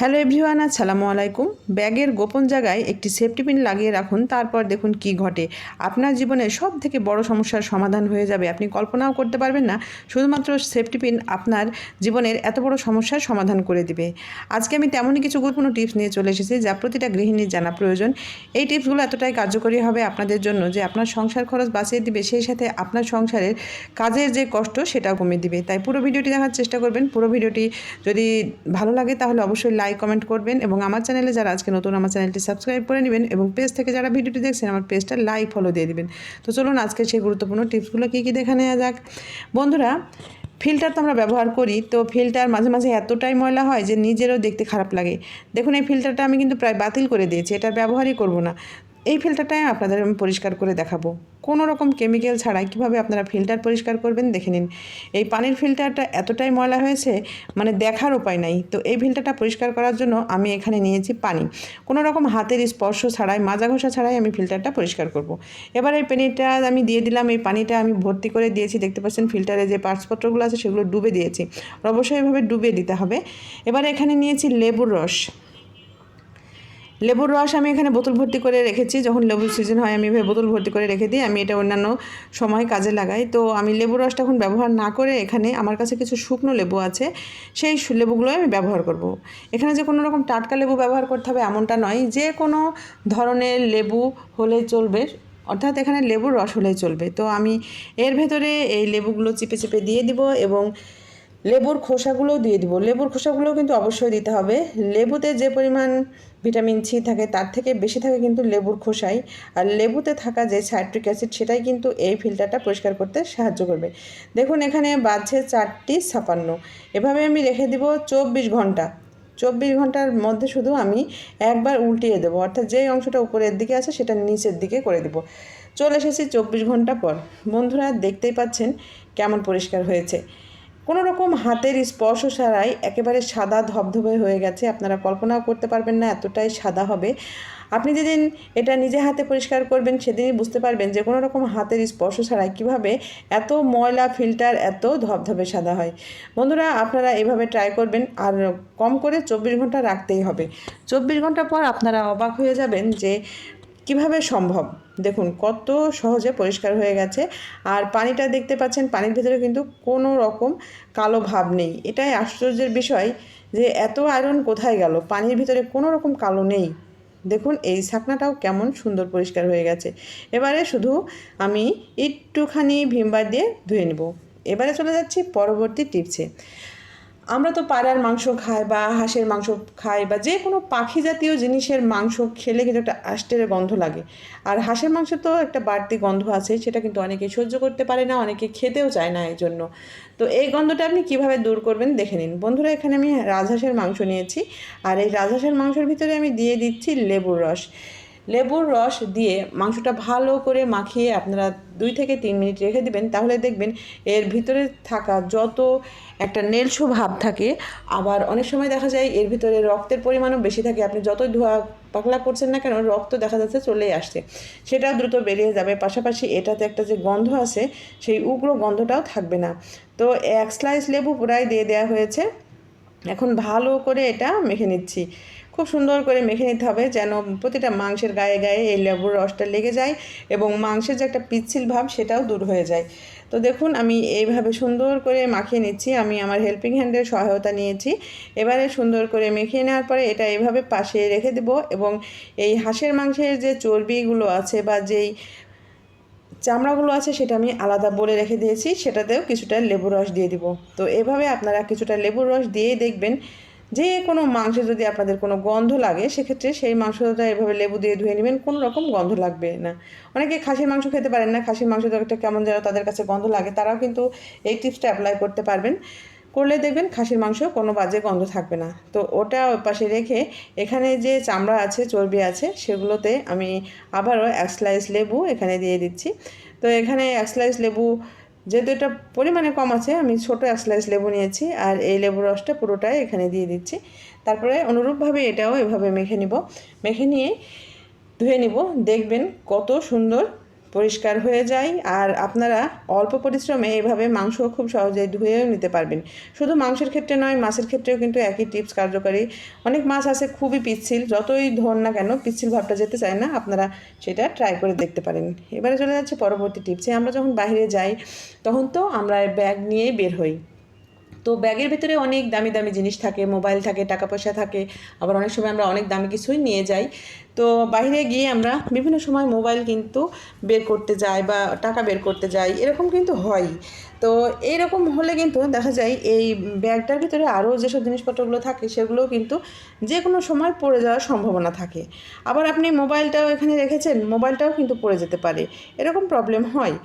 Hello everyone, আসসালামু আলাইকুম। ব্যাগের গোপন জায়গায় একটি সেফটি পিন লাগিয়ে রাখুন, তারপর দেখুন কি ঘটে। আপনার জীবনে সব থেকে বড় সমস্যার সমাধান হয়ে যাবে, আপনি কল্পনাও করতে পারবেন না। শুধুমাত্র সেফটি পিন আপনার জীবনের এত বড় সমস্যার সমাধান করে দিবে। আজকে আমি তেমনই কিছু গুরুত্বপূর্ণ টিপস নিয়ে চলে এসেছি, যা প্রতিটা গৃহিণীর জানা প্রয়োজন। এই টিপসগুলো এতটাই কার্যকরী হবে আপনাদের জন্য যে আপনার সংসার খরচ বাঁচিয়ে দিবে, সেই সাথে আপনার সংসারের কাজের যে কষ্ট, সেটাও কমিয়ে দিবে। তাই পুরো ভিডিওটি দেখার চেষ্টা করবেন। পুরো ভিডিওটি যদি ভালো লাগে, তাহলে অবশ্যই লাইক কমেন্ট করবেন এবং আমার চ্যানেলে যারা আজকে নতুন, আমার চ্যানেলটি সাবস্ক্রাইব করে নেবেন এবং পেজ থেকে যারা ভিডিওটি দেখছেন, আমার পেজটা লাইক ফলো দিয়ে দেবেন। তো চলুন আজকে সেই গুরুত্বপূর্ণ টিপসগুলো কী কী দেখে নেওয়া যাক। বন্ধুরা ফিল্টার তো আমরা ব্যবহার করি, তো ফিল্টার মাঝে মাঝে এতটাই ময়লা হয় যে নিজেরও দেখতে খারাপ লাগে। দেখুন, এই ফিল্টারটা আমি কিন্তু প্রায় বাতিল করে দিয়েছি, এটা ব্যবহারই করব না। এই ফিল্টারটাই আপনাদের আমি পরিষ্কার করে দেখাবো। কোনো রকম কেমিক্যাল ছাড়াই কীভাবে আপনারা ফিল্টার পরিষ্কার করবেন দেখে নিন। এই পানির ফিল্টারটা এতটাই ময়লা হয়েছে মানে দেখার উপায় নাই। তো এই ফিল্টারটা পরিষ্কার করার জন্য আমি এখানে নিয়েছি পানি। কোনো রকম হাতের স্পর্শ ছাড়াই, মাজা ঘষা ছাড়াই আমি ফিল্টারটা পরিষ্কার করব। এবার এই পানিটা আমি দিয়ে দিলাম, এই পানিটা আমি ভর্তি করে দিয়েছি। দেখতে পাচ্ছেন ফিল্টারে যে পার্টসপত্রগুলো আছে সেগুলো ডুবে দিয়েছি। অবশ্যই এভাবে ডুবে দিতে হবে। এবার এখানে নিয়েছি লেবুর রস। লেবুর রস আমি এখানে বোতল ভর্তি করে রেখেছি। যখন লেবুর সিজন হয়, আমি এভাবে বোতল ভর্তি করে রেখে দিই। আমি এটা অন্যান্য সময় কাজে লাগাই। তো আমি লেবুর রসটা এখন ব্যবহার না করে এখানে আমার কাছে কিছু শুকনো লেবু আছে, সেই লেবুগুলো আমি ব্যবহার করব। এখানে যে কোনো রকম টাটকা লেবু ব্যবহার করতে হবে এমনটা নয়। যে কোনো ধরনের লেবু হলে চলবে, অর্থাৎ এখানে লেবুর রস হলেই চলবে। তো আমি এর ভেতরে এই লেবুগুলো চিপে চিপে দিয়ে দিব এবং লেবুর খোসাগুলোও দিয়ে দিব। লেবুর খোসাগুলোও কিন্তু অবশ্যই দিতে হবে। লেবুতে যে পরিমাণ ভিটামিন সি থাকে, তার থেকে বেশি থাকে কিন্তু লেবুর খোসাই। আর লেবুতে থাকা যে সাইট্রিক অ্যাসিড, সেটাই কিন্তু এই ফিল্টারটা পরিষ্কার করতে সাহায্য করবে। দেখুন, এখানে বাজছে চারটি ছাপান্ন। এভাবে আমি রেখে দিব চব্বিশ ঘণ্টা। চব্বিশ ঘণ্টার মধ্যে শুধু আমি একবার উল্টিয়ে দেবো। অর্থাৎ যেই অংশটা উপরের দিকে আছে, সেটা নিচের দিকে করে দেবো। চলে এসেছি চব্বিশ ঘণ্টা পর। বন্ধুরা, দেখতেই পাচ্ছেন কেমন পরিষ্কার হয়েছে। কোনো রকম হাতের স্পর্শ ছাড়াই একেবারে সাদা ধবধবে হয়ে গেছে। আপনারা কল্পনাও করতে পারবেন না এতটাই সাদা হবে। আপনি যেদিন এটা নিজে হাতে পরিষ্কার করবেন, সেদিনই বুঝতে পারবেন যে কোনো রকম হাতের স্পর্শ ছাড়াই কীভাবে এত ময়লা ফিল্টার, এত ধবধবে সাদা হয়। বন্ধুরা, আপনারা এভাবে ট্রাই করবেন, আর কম করে চব্বিশ ঘণ্টা রাখতেই হবে। চব্বিশ ঘণ্টা পর আপনারা অবাক হয়ে যাবেন যে কীভাবে সম্ভব? দেখুন, কত সহজে পরিষ্কার হয়ে গেছে। আর পানিটা দেখতে পাচ্ছেন, পানির ভিতরে কিন্তু কোনো রকম কালো ভাব নেই। এটাই আশ্চর্যের বিষয় যে এত আয়রন কোথায় গেল? পানির ভিতরে কোনো রকম কালো নেই। দেখুন, এই ছাকনাটাও কেমন সুন্দর পরিষ্কার হয়ে গেছে। এবারে শুধু আমি একটুখানি ভিমবার দিয়ে ধুয়ে নেব। এবারে চলে যাচ্ছি পরবর্তী টিপসে। আমরা তো পাড়ার মাংস খাই বা হাঁসের মাংস খাই বা যে কোনো পাখি জাতীয় জিনিসের মাংস খেলে কিন্তু একটা আষ্টের গন্ধ লাগে। আর হাঁসের মাংস তো একটা বাড়তি গন্ধ আছে, সেটা কিন্তু অনেকে সহ্য করতে পারে না, অনেকে খেতেও চায় না এই জন্য তো এই গন্ধটা আপনি কীভাবে দূর করবেন দেখে নিন। বন্ধুরা, এখানে আমি রাজহাঁসের মাংস নিয়েছি। আর এই রাজহাঁসের মাংসের ভিতরে আমি দিয়ে দিচ্ছি লেবুর রস। লেবুর রস দিয়ে মাংসটা ভালো করে মাখিয়ে আপনারা দুই থেকে তিন মিনিট রেখে দিবেন, তাহলে দেখবেন এর ভিতরে থাকা যত একটা নেলসো ভাব থাকে, আবার অনেক সময় দেখা যায় এর ভিতরে রক্তের পরিমাণও বেশি থাকে, আপনি যতই ধোয়া পাকলা করছেন না কেন, রক্ত দেখা যাচ্ছে চলেই আসছে। সেটাও দ্রুত বেরিয়ে যাবে, পাশাপাশি এটাতে একটা যে গন্ধ আছে, সেই উগ্র গন্ধটাও থাকবে না। তো এক স্লাইস লেবু পুরাই দিয়ে দেওয়া হয়েছে। এখন ভালো করে এটা মেখে নিচ্ছি। খুব সুন্দর করে মেখে নিতে হবে যেন প্রতিটা মাংসের গায়ে গায়ে এই লেবুর রসটা লেগে যায় এবং মাংসের যে একটা পিচ্ছিল ভাব সেটাও দূর হয়ে যায়। তো দেখুন, আমি এইভাবে সুন্দর করে মাখিয়ে নিচ্ছি। আমি আমার হেল্পিং হ্যান্ডের সহায়তা নিয়েছি। এবারে সুন্দর করে মেখিয়ে নেওয়ার পরে এটা এভাবে পাশে রেখে দেব এবং এই হাঁসের মাংসের যে চর্বিগুলো আছে বা যেই চামড়াগুলো আছে সেটা আমি আলাদা বলে রেখে দিয়েছি। সেটাতেও কিছুটা লেবুর রস দিয়ে দিব। তো এভাবে আপনারা কিছুটা লেবুর রস দিয়েই দেখবেন যে কোনো মাংসে যদি আপনাদের কোনো গন্ধ লাগে, সেক্ষেত্রে সেই মাংসটা এভাবে লেবু দিয়ে ধুয়ে নেবেন, কোনো রকম গন্ধ লাগবে না। অনেকে খাসির মাংস খেতে পারেন না, খাসির মাংস একটা কেমন যেন তাদের কাছে গন্ধ লাগে, তারাও কিন্তু এই টিপসটা অ্যাপ্লাই করতে পারবেন। করলে দেখবেন খাসির মাংস কোনো বাজে গন্ধ থাকবে না। তো ওটা পাশে রেখে এখানে যে চামড়া আছে, চর্বি আছে, সেগুলোতে আমি আবারও এক স্লাইস লেবু এখানে দিয়ে দিচ্ছি। তো এখানে এক স্লাইস লেবু যেহেতু এটা পরিমাণে কম আছে, আমি ছোটো এক স্লাইস লেবু নিয়েছি আর এই লেবু রসটা পুরোটাই এখানে দিয়ে দিচ্ছি। তারপরে অনুরূপভাবে এটাও এভাবে মেখে নিব। মেখে নিয়ে ধুয়ে নিব। দেখবেন কত সুন্দর পরিষ্কার হয়ে যায় আর আপনারা অল্প পরিশ্রমে এইভাবে মাংস খুব সহজেই ধুয়েও নিতে পারবেন। শুধু মাংসের ক্ষেত্রে নয়, মাছের ক্ষেত্রেও কিন্তু একই টিপস কার্যকারী। অনেক মাছ আছে খুবই পিচ্ছিল, যতই ধর না কেন পিচ্ছিল ভাবটা যেতে চায় না, আপনারা সেটা ট্রাই করে দেখতে পারেন। এবারে চলে যাচ্ছে পরবর্তী টিপসে। আমরা যখন বাইরে যাই, তখন তো আমরা ব্যাগ নিয়েই বের হই। তো ব্যাগের ভিতরে অনেক দামি দামি জিনিস থাকে, মোবাইল থাকে, টাকা পয়সা থাকে, আবার অনেক সময় আমরা অনেক দামি কিছুই নিয়ে যাই। তো বাইরে গিয়ে আমরা বিভিন্ন সময় মোবাইল কিন্তু বের করতে যাই বা টাকা বের করতে যাই, এরকম কিন্তু হয়। তো এইরকম হলে কিন্তু দেখা যায় এই ব্যাগটার ভিতরে আরও যেসব জিনিসপত্রগুলো থাকে সেগুলোও কিন্তু যে কোনো সময় পড়ে যাওয়ার সম্ভাবনা থাকে। আবার আপনি মোবাইলটাও এখানে রেখেছেন, মোবাইলটাও কিন্তু পড়ে যেতে পারে, এরকম প্রবলেম হয়।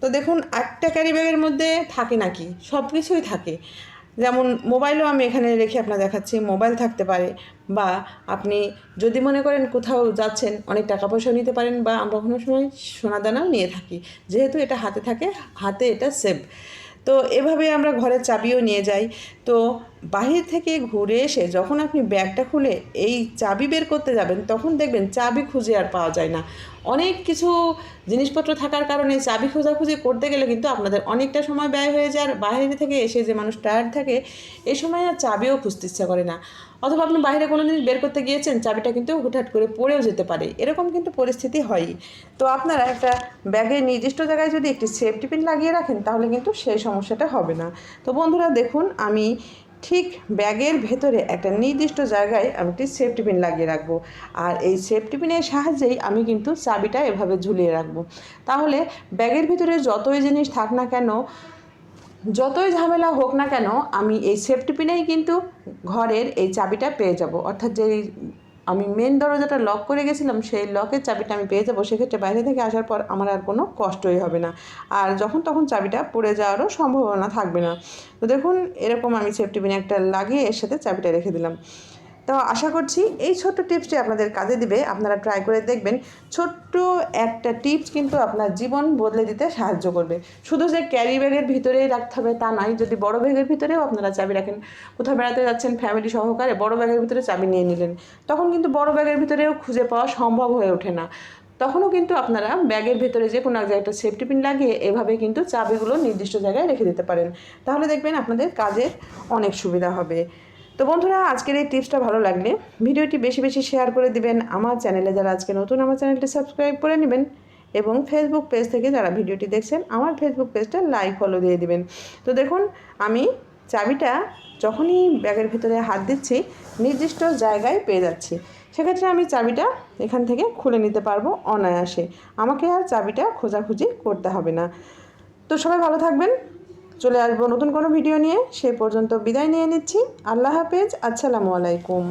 তো দেখুন একটা ক্যারি ব্যাগের মধ্যে থাকে নাকি? সব কিছুই থাকে। যেমন মোবাইলও আমি এখানে রেখে আপনার দেখাচ্ছি, মোবাইল থাকতে পারে বা আপনি যদি মনে করেন কোথাও যাচ্ছেন, অনেক টাকা পয়সাও নিতে পারেন বা আমরা কোনো সময় সোনা দানাও নিয়ে থাকি। যেহেতু এটা হাতে থাকে, হাতে এটা সেভ তো এভাবে আমরা ঘরের চাবিও নিয়ে যাই। তো বাহির থেকে ঘুরে এসে যখন আপনি ব্যাগটা খুলে এই চাবি বের করতে যাবেন, তখন দেখবেন চাবি খুঁজে আর পাওয়া যায় না। অনেক কিছু জিনিসপত্র থাকার কারণে চাবি খোঁজাখুঁজি করতে গেলে কিন্তু আপনাদের অনেকটা সময় ব্যয় হয়ে যায়। আর বাইরে থেকে এসে যে মানুষ টায়ার্ড থাকে এই সময় আর চাবিও খুঁজতে ইচ্ছা করে না। অথবা আপনি বাইরে কোনো জিনিস বের করতে গিয়েছেন, চাবিটা কিন্তু হুটহাট করে পড়েও যেতে পারে। এরকম কিন্তু পরিস্থিতি হয়ই। তো আপনারা একটা ব্যাগের নির্দিষ্ট জায়গায় যদি একটি সেফটি পিন লাগিয়ে রাখেন, তাহলে কিন্তু সেই সমস্যাটা হবে না। তো বন্ধুরা দেখুন, আমি ঠিক ব্যাগের ভেতরে একটা নির্দিষ্ট জায়গায় আমি একটি সেফটি পিন লাগিয়ে রাখব। আর এই সেফটি পিনের সাহায্যেই আমি কিন্তু চাবিটা এভাবে ঝুলিয়ে রাখব। তাহলে ব্যাগের ভিতরে যতই জিনিস থাক না কেন, যতই ঝামেলা হোক না কেন, আমি এই সেফটি পিনেই কিন্তু ঘরের এই চাবিটা পেয়ে যাব। অর্থাৎ যেই আমি মেন দরজাটা লক করে গেছিলাম, সেই লকের চাবিটা আমি পেয়ে যাব। সেক্ষেত্রে বাইরে থেকে আসার পর আমার আর কোনো কষ্টই হবে না। আর যখন তখন চাবিটা পড়ে যাওয়ারও সম্ভাবনা থাকবে না। তো দেখুন, এরকম আমি সেফটি পিনে একটা লাগিয়ে এর সাথে চাবিটা রেখে দিলাম। তো আশা করছি এই ছোট্ট টিপসটি আপনাদের কাজে দিবে। আপনারা ট্রাই করে দেখবেন, ছোট্ট একটা টিপস কিন্তু আপনার জীবন বদলে দিতে সাহায্য করবে। শুধু যে ক্যারি ব্যাগের ভিতরেই রাখতে হবে তা নয়, যদি বড় ব্যাগের ভিতরেও আপনারা চাবি রাখেন, কোথাও বেড়াতে যাচ্ছেন ফ্যামিলি সহকারে বড় ব্যাগের ভিতরে চাবি নিয়ে নিলেন, তখন কিন্তু বড় ব্যাগের ভিতরেও খুঁজে পাওয়া সম্ভব হয়ে ওঠে না। তখনও কিন্তু আপনারা ব্যাগের ভেতরে যে কোনো জায়গায় একটা সেফটি পিন লাগিয়ে এভাবে কিন্তু চাবিগুলো নির্দিষ্ট জায়গায় রেখে দিতে পারেন। তাহলে দেখবেন আপনাদের কাজের অনেক সুবিধা হবে। তো বন্ধুরা, আজকের এই টিপসটা ভালো লাগলে ভিডিওটি বেশি বেশি শেয়ার করে দিবেন, আমার চ্যানেলে যারা আজকে নতুন আমার চ্যানেলটি সাবস্ক্রাইব করে নেবেন এবং ফেসবুক পেজ থেকে যারা ভিডিওটি দেখছেন, আমার ফেসবুক পেজটা লাইক ফলো দিয়ে দিবেন। তো দেখুন, আমি চাবিটা যখনই ব্যাগের ভিতরে হাত দিচ্ছি, নির্দিষ্ট জায়গায় পেয়ে যাচ্ছি। সেক্ষেত্রে আমি চাবিটা এখান থেকে খুলে নিতে পারব অনায়াসে। আমাকে আর চাবিটা খোঁজাখুঁজি করতে হবে না। তো সবাই ভালো থাকবেন। চলে আসব নতুন কোনো ভিডিও নিয়ে। সে পর্যন্ত বিদায় নিয়ে নিচ্ছি। আল্লাহ হাফেজ। আসসালামু আলাইকুম।